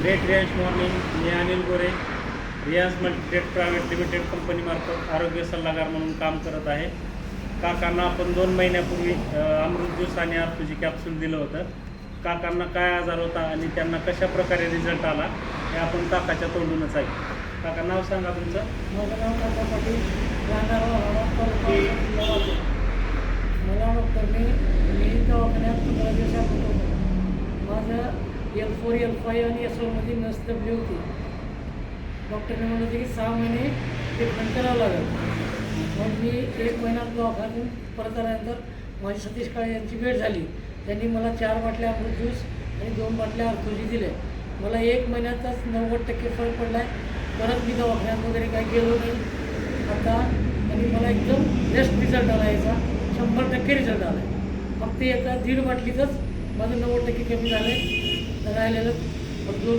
Great Riyansh morning मी अनिल गोरे. रियांश मल्टीटेट private limited कंपनीमार्फत आरोग्य सल्लागार म्हणून काम करत आहे. काकांना आपण दोन महिन्यापूर्वी अमृत ज्यूस आणि आर्थूची कॅप्सूल दिलं होतं. काकांना काय आजार होता आणि त्यांना कशा प्रकारे रिझल्ट आला हे आपण काकाच्या तोंडूनच आहे काका नाव सांगा तुमचं? माझं नाव काका पाटील राहणार वाहणार परत मला डॉक्टरने मी दवाखान्यात पंधरा दिवसापूर्वी होतो माझं एल फोर एल फाय आणि एस ओमध्ये नस दबली होती. डॉक्टरने म्हणत होते की सहा महिने ट्रीटमेंट करावं लागेल. मग मी एक महिना दवाखान्यातून परत आल्यानंतर माझी सतीश काळे यांची भेट झाली. त्यांनी मला चार बाटल्या अमृत ज्यूस आणि दोन बाटल्या अर्थोजी दिल्या. मला एक महिन्यातच नव्वद टक्के फरक पडला आहे परत मी दवाखान्यात वगैरे काही गेलो नाही. आता आणि मला एकदम बेस्ट रिझल्ट आला याचा. शंभर टक्के रिझल्ट आला. आहे फक्त एका दीड बाटलीतच माझं नव्वद टक्के कमी झालं आहे राहिलेलं फक्त दोन